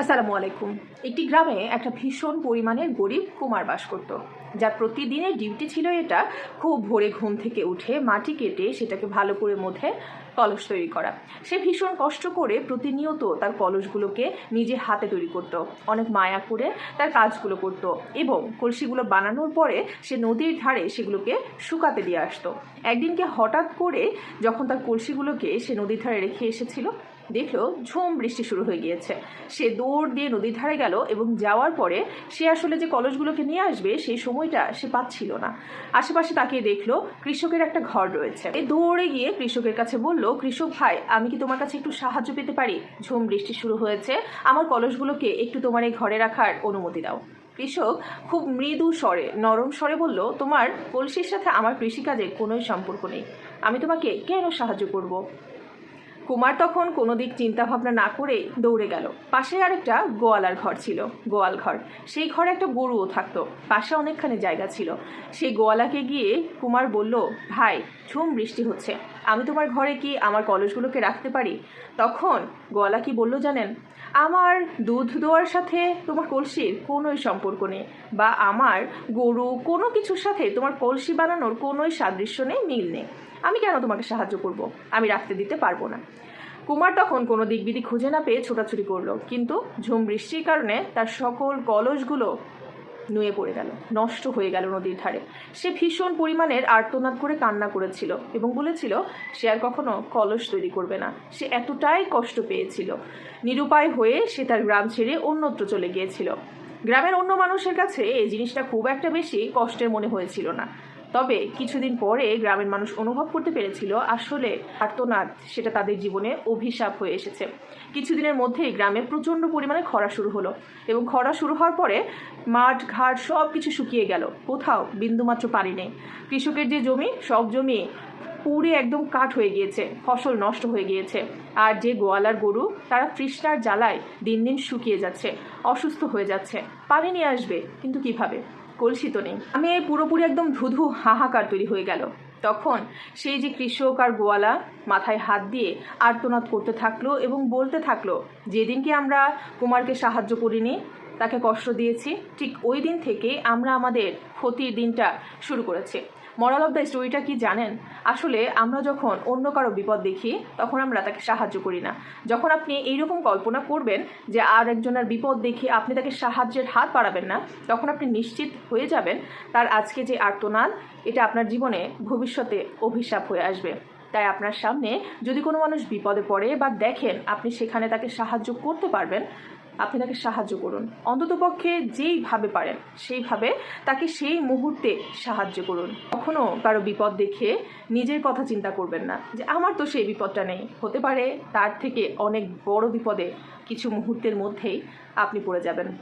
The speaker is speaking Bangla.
আসসালামু আলাইকুম। একটি গ্রামে একটা ভীষণ পরিমাণের গরিব কুমার বাস করত। যার প্রতিদিনের ডিউটি ছিল এটা খুব ভোরে ঘুম থেকে উঠে মাটি কেটে সেটাকে ভালো করে মধ্যে কলস তৈরি করা। সে ভীষণ কষ্ট করে প্রতিনিয়ত তার কলসগুলোকে নিজে হাতে তৈরি করত। অনেক মায়া করে তার কাজগুলো করত এবং কলসিগুলো বানানোর পরে সে নদীর ধারে সেগুলোকে শুকাতে দিয়ে আসতো। একদিনকে হঠাৎ করে যখন তার কলসিগুলোকে সে নদীর ধারে রেখে এসেছিল দেখল ঝুম বৃষ্টি শুরু হয়ে গিয়েছে। সে দৌড় দিয়ে নদীর ধারে গেল এবং যাওয়ার পরে সে আসলে যে কলসগুলোকে নিয়ে আসবে, সেই সময়টা সে পাচ্ছিল না। আশেপাশে তাকিয়ে দেখল কৃষকের একটা ঘর রয়েছে। এ দৌড়ে গিয়ে কৃষকের কাছে বলল, কৃষক ভাই, আমি কি তোমার কাছে একটু সাহায্য পেতে পারি? ঝুম বৃষ্টি শুরু হয়েছে। আমার কলসগুলোকে একটু তোমার এই ঘরে রাখার অনুমতি দাও। কৃষক খুব মৃদু স্বরে, নরম স্বরে বলল, তোমার কলসির সাথে আমার কৃষিকাজের কোনোই সম্পর্ক নেই। আমি তোমাকে কেন সাহায্য করব? কুমার তখন কোনো দিক চিন্তা ভাবনা না করে দৌড়ে গেল। পাশে আরেকটা গোয়ালার ঘর ছিল, গোয়াল ঘর। সেই ঘরে একটা গরুও থাকতো। পাশে অনেকখানি জায়গা ছিল। সেই গোয়ালাকে গিয়ে কুমার বলল, ভাই, ঝুম বৃষ্টি হচ্ছে। আমি তোমার ঘরে কি আমার কলসগুলোকে রাখতে পারি? তখন গোয়ালা কি বলল জানেন? আমার দুধ দেওয়ার সাথে তোমার কলসির কোনোই সম্পর্ক নেই বা আমার গরু কোনো কিছুর সাথে তোমার কলসি বানানোর কোনোই সাদৃশ্য নেই, মিল নেই। আমি কেন তোমাকে সাহায্য করব? আমি রাখতে দিতে পারব না। কুমার তখন কোনো দিকবিদি খুঁজে না পেয়ে ছোটাছুটি করল। কিন্তু ঝুম বৃষ্টির কারণে তার সকল কলসগুলো নুয়ে পড়ে গেল, নষ্ট হয়ে গেল নদীর ধারে। সে ভীষণ পরিমাণের আর্তনাদ করে কান্না করেছিল এবং বলেছিল, সে আর কখনো কলস তৈরি করবে না। সে এতটাই কষ্ট পেয়েছিল। নিরুপায় হয়ে সে তার গ্রাম ছেড়ে অন্যত্র চলে গিয়েছিল। গ্রামের অন্য মানুষের কাছে এই জিনিসটা খুব একটা বেশি কষ্টের মনে হয়েছিল না। তবে কিছুদিন পরে গ্রামের মানুষ অনুভব করতে পেরেছিল আসলে আর্তনাদ, সেটা তাদের জীবনে অভিশাপ হয়ে এসেছে। কিছুদিনের মধ্যেই গ্রামে প্রচণ্ড পরিমাণে খরা শুরু হলো এবং খরা শুরু হওয়ার পরে মাঠ, ঘাট সব কিছু শুকিয়ে গেল। কোথাও বিন্দুমাত্র পানি নেই। কৃষকের যে জমি, সব জমি পুড়ে একদম কাঠ হয়ে গিয়েছে, ফসল নষ্ট হয়ে গিয়েছে। আর যে গোয়ালার গরু, তারা তৃষ্ণার জ্বালায় দিন দিন শুকিয়ে যাচ্ছে, অসুস্থ হয়ে যাচ্ছে। পানি নিয়ে আসবে, কিন্তু কীভাবে? কলসিত নেই। আমি পুরোপুরি একদম ধুধু হাহাকার তৈরি হয়ে গেল। তখন সেই যে কৃষক আর গোয়ালা মাথায় হাত দিয়ে আর্তনাদ করতে থাকল এবং বলতে থাকল যেদিনকে আমরা কুমারকে সাহায্য করিনি, তাকে কষ্ট দিয়েছি, ঠিক ওই দিন থেকে আমরা আমাদের ক্ষতির দিনটা শুরু করেছি। মরাল অফ দ্য স্টোরিটা কি জানেন? আসলে আমরা যখন অন্য কারও বিপদ দেখি, তখন আমরা তাকে সাহায্য করি না। যখন আপনি এইরকম কল্পনা করবেন যে আর একজনের বিপদ দেখে আপনি তাকে সাহায্যের হাত বাড়াবেন না, তখন আপনি নিশ্চিত হয়ে যাবেন তার আজকে যে আর্তনাদ, এটা আপনার জীবনে ভবিষ্যতে অভিশাপ হয়ে আসবে। তাই আপনার সামনে যদি কোনো মানুষ বিপদে পড়ে বা দেখেন আপনি সেখানে তাকে সাহায্য করতে পারবেন আপনি তাকে সাহায্য করুন। অন্ততপক্ষে যেইভাবে পারেন, সেইভাবে তাকে সেই মুহূর্তে সাহায্য করুন। কখনো কারও বিপদ দেখে নিজের কথা চিন্তা করবেন না যে, আমার তো সেই বিপদটা নেই। হতে পারে তার থেকে অনেক বড় বিপদে কিছু মুহূর্তের মধ্যেই আপনি পড়ে যাবেন।